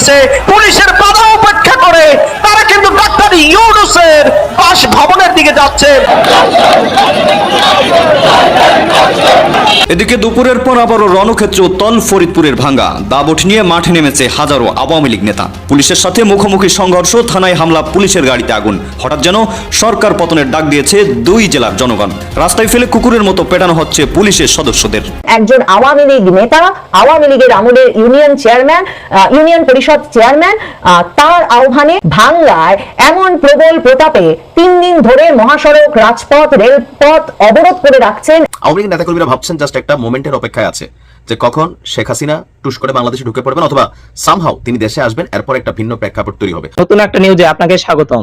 চলেছে পুলিশের বাধা উপেক্ষা করে তারা কিন্তু ডাক্তার ইউনুসের বাস ভবনের দিকে যাচ্ছে। এদিকে দুপুরের পর আবারও রণক্ষেত্র উত্তল ফরিদপুরের ভাঙ্গা। দাবট নিয়ে মাঠে নেমেছে হাজারো আওয়ামী লীগ নেতা। পুলিশের সাথে মুখোমুখি সংঘর্ষ থানায় হামলা পুলিশের গাড়িতে আগুন। হঠাৎ যেন সরকার পতনের ডাক দিয়েছে দুই জেলার জনগণ। রাস্তায় ফেলে কুকুরের মতো পেটানো হচ্ছে পুলিশের সদস্যদের। একজন আওয়ামী লীগ নেতা আওয়ামী লীগের আমলের ইউনিয়ন চেয়ারম্যান ইউনিয়ন পরিষদ চেয়ারম্যান আহ, তার আহ্বানে ভাঙ্গায় এমন প্রবল প্রতাপে তিন দিন ধরে মহাসড়ক রাজপথ রেলপথ অবরোধ করে রাখছেন। আওয়ামী লীগ নেতাকর্মীরা ভাবছেন জাস্ট একটা মোমেন্টের অপেক্ষায় আছে যে কখন শেখ হাসিনা টুস করে বাংলাদেশে ঢুকে পড়বেন অথবা সামহাও তিনি দেশে আসবেন, এরপর একটা ভিন্ন প্রেক্ষাপট তৈরি হবে। নতুন একটা নিউজে আপনাকে স্বাগতম।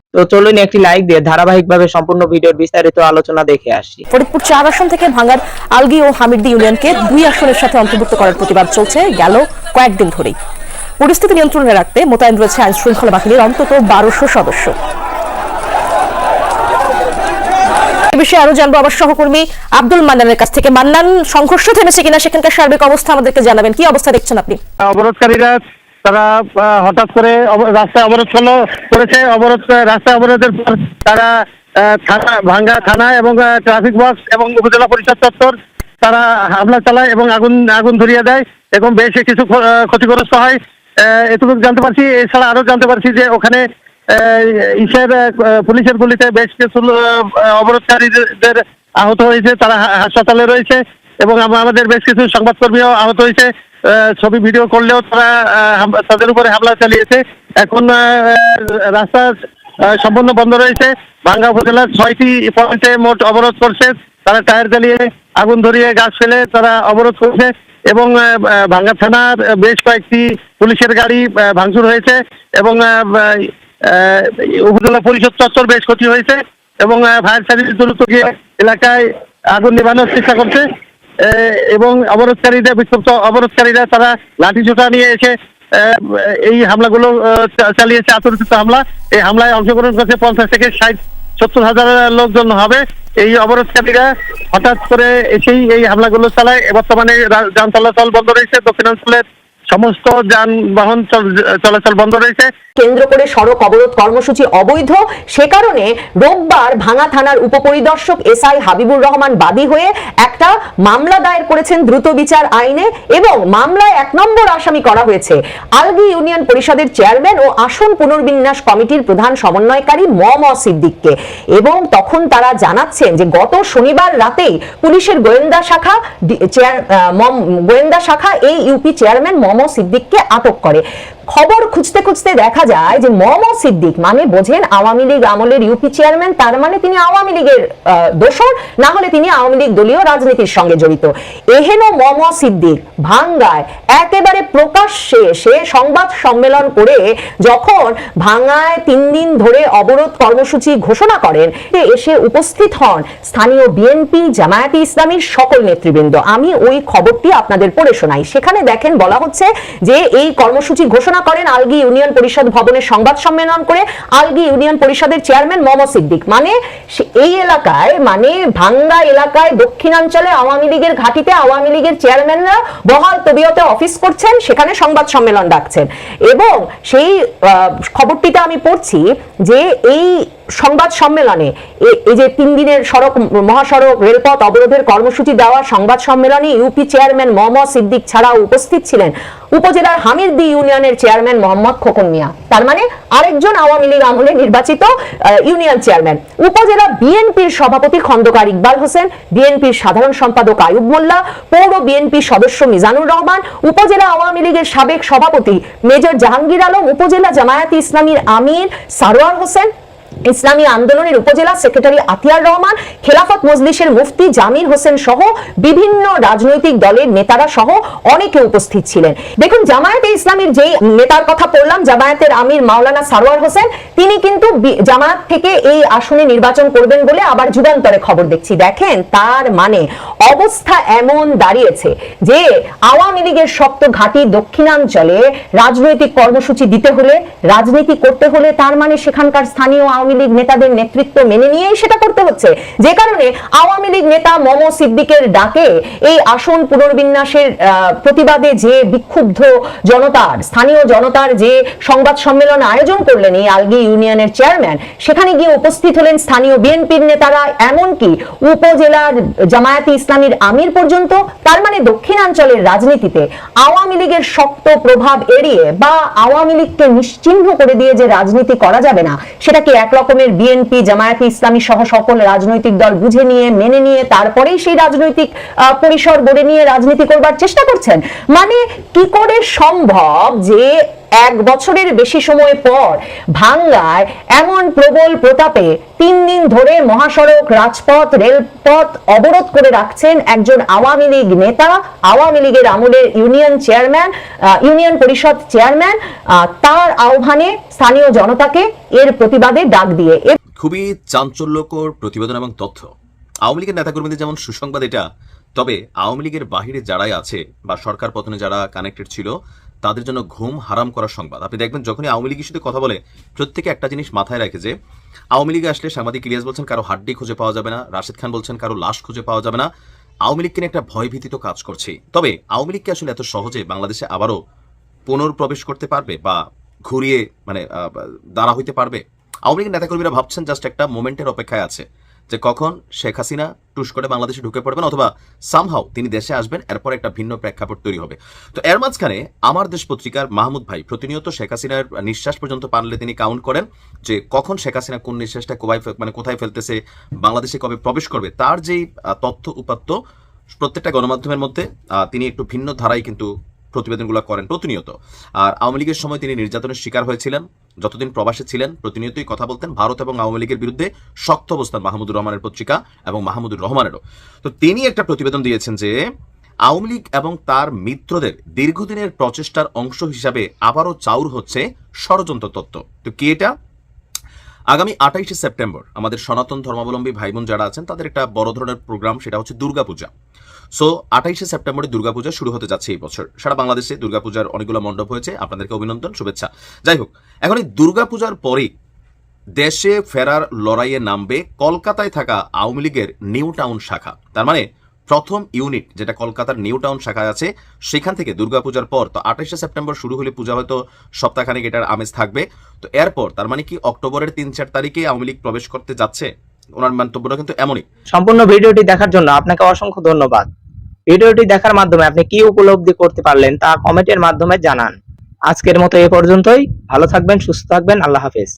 তো চলুন একটি লাইক দিয়ে ধারাবাহিকভাবে সম্পূর্ণ ভিডিওর বিস্তারিত আলোচনা দেখে আসি। ফরিদপুর চার আসন থেকে ভাঙ্গার আলগি ও হামিদদি ইউনিয়নকে দুই আসনের সাথে অন্তর্ভুক্ত করার প্রতিবাদ চলছে গেল কয়েকদিন ধরেই। পরিস্থিতি নিয়ন্ত্রণে রাখতে মোতায়েন রয়েছে আইন শৃঙ্খলা বাহিনীর অন্তত বারোশো সদস্য। এ বিষয়ে আরও জানব আমার সহকর্মী আব্দুল মান্নানের কাছ থেকে। মান্নান সংঘর্ষ থেমেছে কিনা সেখানকার সার্বিক অবস্থা আমাদেরকে জানাবেন। কি অবস্থা দেখছেন আপনি? অবরোধকারীরা তারা হঠাৎ করে রাস্তায় অবরোধ করল করেছে। অবরোধ রাস্তায় অবরোধের পর তারা থানা, ভাঙ্গা থানা এবং ট্রাফিক বক্স এবং উপজেলা পরিষদ চত্বর তারা হামলা চালায় এবং আগুন আগুন ধরিয়ে দেয় এবং বেশ কিছু ক্ষতিগ্রস্ত হয়। এটুকু জানতে পারছি, এছাড়া আরও জানতে পারছি যে ওখানে ইসের পুলিশের গুলিতে বেশ কিছু অবরোধকারীদের আহত হয়েছে, তারা হাসপাতালে রয়েছে এবং আমাদের বেশ কিছু সংবাদকর্মীও আহত হয়েছে। ছবি ভিডিও করলেও তারা তাদের উপরে হামলা চালিয়েছে। এখন রাস্তা সম্পূর্ণ বন্ধ রয়েছে। ভাঙ্গা উপজেলার ছয়টি পয়েন্টে মোট অবরোধ করছে। তারা টায়ার জ্বালিয়ে আগুন ধরিয়ে গাছ ফেলে তারা অবরোধ করছে এবং ভাঙ্গা থানার বেশ কয়েকটি পুলিশের গাড়ি ভাঙচুর হয়েছে এবং উপজেলা পরিষদ চত্বর বেশ ক্ষতি হয়েছে এবং ফায়ার সার্ভিস দ্রুত গিয়ে এলাকায় আগুন নেভানোর চেষ্টা করছে। এবং অবরোধকারীদের বিক্ষুব্ধ অবরোধকারীরা তারা লাঠি ছোটা নিয়ে এসে এই হামলাগুলো চালিয়েছে। আতঙ্কিত হামলা। এই হামলায় অংশগ্রহণ করছে পঞ্চাশ থেকে ষাট, সত্তর হাজার লোকজন হবে। এই অবরোধকারীরা হঠাৎ করে এসেই এই হামলাগুলো চালায়। বর্তমানে যান চলাচল বন্ধ রয়েছে। দক্ষিণাঞ্চলের সমস্ত যানবাহন চলাচল বন্ধ রয়েছে। কেন্দ্র করে সড়ক অবরোধ কর্মসূচি অবৈধ। সে কারণে রোববার ভাঙা থানার উপপরিদর্শক এসআই হাবিবুর রহমান বাদী হয়ে একটা মামলা দায়ের করেছেন দ্রুত বিচার আইনে এবং মামলায় এক নম্বর আসামি করা হয়েছে। আলগি ইউনিয়ন পরিষদের চেয়ারম্যান ও আসন পুনর্বিন্যাস কমিটির প্রধান সমন্বয়কারী ম ম সিদ্দিককে। এবং তখন তারা জানাচ্ছেন যে, গত শনিবার রাতেই পুলিশের গোয়েন্দা শাখা মম- গোয়েন্দা শাখা এই ইউপি চেয়ারম্যান মম সিদ্দিককে আটক করে। খবর খুঁজতে খুঁজতে দেখা যায় যে মম সিদ্দিক মানে বোঝেন আওয়ামী লীগ আমলের ইউপি চেয়ারম্যান, তার মানে তিনি আওয়ামী লীগের দোসর না হলে তিনি আওয়ামী লীগ দলীয় রাজনীতির সঙ্গে জড়িত। এহেন মম সিদ্দিক ভাঙ্গায়, একেবারে প্রকাশ্যে সে সংবাদ সম্মেলন করে যখন ভাঙ্গায় তিন দিন ধরে অবরোধ কর্মসূচি ঘোষণা করেন এসে উপস্থিত হন স্থানীয় বিএনপি, জামায়াতে ইসলামীর সকল নেতৃবৃন্দ। আমি ওই খবরটি আপনাদের পড়ে শোনাই। সেখানে দেখেন বলা হচ্ছে যে এই কর্মসূচি ঘোষণা করেন আলগি ইউনিয়ন পরিষদ ভবনে সংবাদ সম্মেলন করে আলগি ইউনিয়ন পরিষদের চেয়ারম্যান মোহাম্মদ সিদ্দিক। মানে এই এলাকায় মানে ভাঙ্গা এলাকায়, দক্ষিণাঞ্চলে আওয়ামী লীগের ঘাটিতে আওয়ামী লীগের চেয়ারম্যানরা বহাল তবিয়তে অফিস করছেন, সেখানে সংবাদ সম্মেলন ডাকছেন। এবং সেই খবরটিতে আমি পড়ছি যে এই সংবাদ সম্মেলনে এই যে তিন দিনের সড়ক, মহাসড়ক, রেলপথ অবরোধের কর্মসূচি দেওয়া সংবাদ সম্মেলনে ইউপি চেয়ারম্যান মোহাম্মদ সিদ্দিক ছাড়াও উপস্থিত ছিলেন উপজেলার হামিরদি ইউনিয়নের চেয়ারম্যান মোহাম্মদ খোকন মিয়া। তার মানে আরেকজন আওয়ামী লীগ আমলে নির্বাচিত ইউনিয়ন চেয়ারম্যান। উপজেলা বিএনপির সভাপতি খন্দকার ইকবাল হোসেন, বিএনপির সাধারণ সম্পাদক আয়ুব মোল্লা, পৌর বিএনপির সদস্য মিজানুর রহমান, উপজেলা আওয়ামী লীগের সাবেক সভাপতি মেজর জাহাঙ্গীর আলম, উপজেলা জামায়াতে ইসলামীর আমির সারোয়ার হোসেন ইসলামী আন্দোলনের উপজেলা সেক্রেটারি আতিয়ার রহমান, খেলাফত মজলিসের মুফতি জামির হোসেন সহ বিভিন্ন রাজনৈতিক দলের নেতারা সহ অনেকে উপস্থিত ছিলেন। দেখুন, জামায়াতে ইসলামীর যেই নেতার কথা বললাম জামায়াতের আমির মাওলানা সারোয়ার হোসেন, তিনি কিন্তু জামায়াত থেকে এই আসনে নির্বাচন করবেন বলে আবার যুগান্তরে খবর দেখছি। দেখেন, তার মানে অবস্থা এমন দাঁড়িয়েছে যে আওয়ামী লীগের শক্ত ঘাঁটি দক্ষিণাঞ্চলে রাজনৈতিক কর্মসূচি দিতে হলে, রাজনীতি করতে হলে তার মানে সেখানকার স্থানীয় আওয়ামী লীগ নেতাদের নেতৃত্ব মেনে নিয়েই সেটা করতে হচ্ছে। যে কারণে আওয়ামী লীগ নেতা মম সিদ্দিকের ডাকে এই আসন পুনর্বিন্যাসের প্রতিবাদে যে বিক্ষুব্ধ জনতার, স্থানীয় জনতার যে সংবাদ সম্মেলন আয়োজন করলেন এই আলগি ইউনিয়নের চেয়ারম্যান, সেখানে গিয়ে উপস্থিত হলেন স্থানীয় বিএনপির নেতারা, এমনকি উপজেলার জামায়াতে ইসলামীর আমির পর্যন্ত, তার মানে দক্ষিণাঞ্চলের রাজনীতিতে আওয়ামী লীগের শক্ত প্রভাব এড়িয়ে বা আওয়ামী লীগকে নিশ্চিহ্ন করে দিয়ে যে রাজনীতি করা যাবে না, সেটাকে এক রকমের বিএনপি জামায়াতে ইসলামী সহ সকল রাজনৈতিক দল বুঝে নিয়ে, মেনে নিয়ে, তারপরেই সেই রাজনৈতিক পরিসর গড়ে নিয়ে রাজনীতি করবার চেষ্টা করছেন। মানে কি করে সম্ভব যে এক বছরের বেশি সময় পর ভাঙ্গায় এমন প্রবল প্রতাপে তিন দিন ধরে মহাসড়ক, রাজপথ, রেলপথ অবরোধ করে রাখছেন একজন আওয়ামী লীগ নেতা, আওয়ামী লীগের আমলের ইউনিয়ন চেয়ারম্যান ইউনিয়ন পরিষদ চেয়ারম্যান তার আহ্বানে স্থানীয় জনতাকে এর প্রতিবাদে ডাক দিয়ে। খুবই চাঞ্চল্যকর প্রতিবেদন এবং তথ্য। আওয়ামী লীগের নেতাকর্মীদের যেমন সুসংবাদ এটা, তবে আওয়ামী লীগের বাহিরে যারাই আছে বা সরকার পতনে যারা কানেক্টেড ছিল তাদের জন্য ঘুম হারাম করার সংবাদ। আপনি দেখবেন যখনই আওয়ামী লীগের সাথে কথা বলে, প্রত্যেকে একটা জিনিস মাথায় রাখে যে, আওয়ামী লীগে আসলে সাংবাদিক ইলিয়াস বলছেন কারও হাড্ডি খুঁজে পাওয়া যাবে না, রাশেদ খান বলছেন কারও লাশ খুঁজে পাওয়া যাবে না। আওয়ামী লীগকে নিয়ে একটা ভয়ভীতি তো কাজ করছে। তবে আওয়ামী লীগকে আসলে এত সহজে বাংলাদেশে আবারও পুনর্প্রবেশ করতে পারবে বা ঘুরিয়ে মানে দাঁড়া হইতে পারবে? আওয়ামী লীগের নেতাকর্মীরা ভাবছেন জাস্ট একটা মোমেন্টের অপেক্ষায় আছে। যে কখন শেখ হাসিনা টুস করে বাংলাদেশে ঢুকে পড়বেন অথবা সামহাও তিনি দেশে আসবেন, এরপর একটা ভিন্ন প্রেক্ষাপট তৈরি হবে। তো এর মাঝখানে আমার দেশ পত্রিকার মাহমুদ ভাই প্রতিনিয়ত শেখ হাসিনার নিঃশ্বাস পর্যন্ত পারলে তিনি কাউন্ট করেন যে কখন শেখ হাসিনা কোন নিঃশ্বাসটা কোথায় মানে কোথায় ফেলতেছে, বাংলাদেশে কবে প্রবেশ করবে, তার যেই তথ্য উপাত্ত প্রত্যেকটা গণমাধ্যমের মধ্যে তিনি একটু ভিন্ন ধারায় কিন্তু প্রতিবেদনগুলো করেন প্রতিনিয়ত। আর আওয়ামী লীগের সময় তিনি নির্যাতনের শিকার হয়েছিলেন। যতদিন প্রবাসে ছিলেন, প্রতিনিয়তই কথা বলতেন ভারত এবং আওয়ামী লীগের বিরুদ্ধে শক্ত অবস্থান মাহমুদুর রহমানের পত্রিকা এবং মাহমুদুর রহমানেরও। তো তিনি একটা প্রতিবেদন দিয়েছেন যে, আওয়ামী লীগ এবং তার মিত্রদের দীর্ঘদিনের প্রচেষ্টার অংশ হিসাবে আবারও চাউর হচ্ছে ষড়যন্ত্র তত্ত্ব। তো কি এটা? আগামী আঠাইশে সেপ্টেম্বর আমাদের সনাতন ধর্মাবলম্বী ভাই বোন যারা আছেন, তাদের একটা বড় ধরনের প্রোগ্রাম, সেটা হচ্ছে দুর্গাপূজা। সো আঠাইশে সেপ্টেম্বরে দুর্গাপূজা শুরু হতে যাচ্ছে এই বছর। সারা বাংলাদেশে দুর্গাপূজার অনেকগুলো মণ্ডপ হয়েছে, আপনাদেরকে অভিনন্দন, শুভেচ্ছা। যাই হোক, এখন এই দুর্গাপূজার পরেই দেশে ফেরার লড়াইয়ে নামবে কলকাতায় থাকা আওয়ামী লীগের নিউ টাউন শাখা। তার মানে প্রথম ইউনিট যেটা কলকাতার নিউ টাউন শাখায় আছে, সেখান থেকে দুর্গাপূজার পর তো আঠাশে সেপ্টেম্বর শুরু হলে পূজা হয়তো সপ্তাহখানেক এটার আমেজ থাকবে। তো এরপর তার মানে কি অক্টোবরের তিন চার তারিখে আওয়ামী লীগ প্রবেশ করতে যাচ্ছে? ওনার মন্তব্যটা কিন্তু এমনই। সম্পূর্ণ ভিডিওটি দেখার জন্য আপনাকে অসংখ্য ধন্যবাদ। ভিডিওটি দেখার মাধ্যমে আপনি কি উপলব্ধি করতে পারলেন তা কমেন্টের মাধ্যমে জানান। আজকের মতো এ পর্যন্তই। ভালো থাকবেন, সুস্থ থাকবেন। আল্লাহ হাফেজ।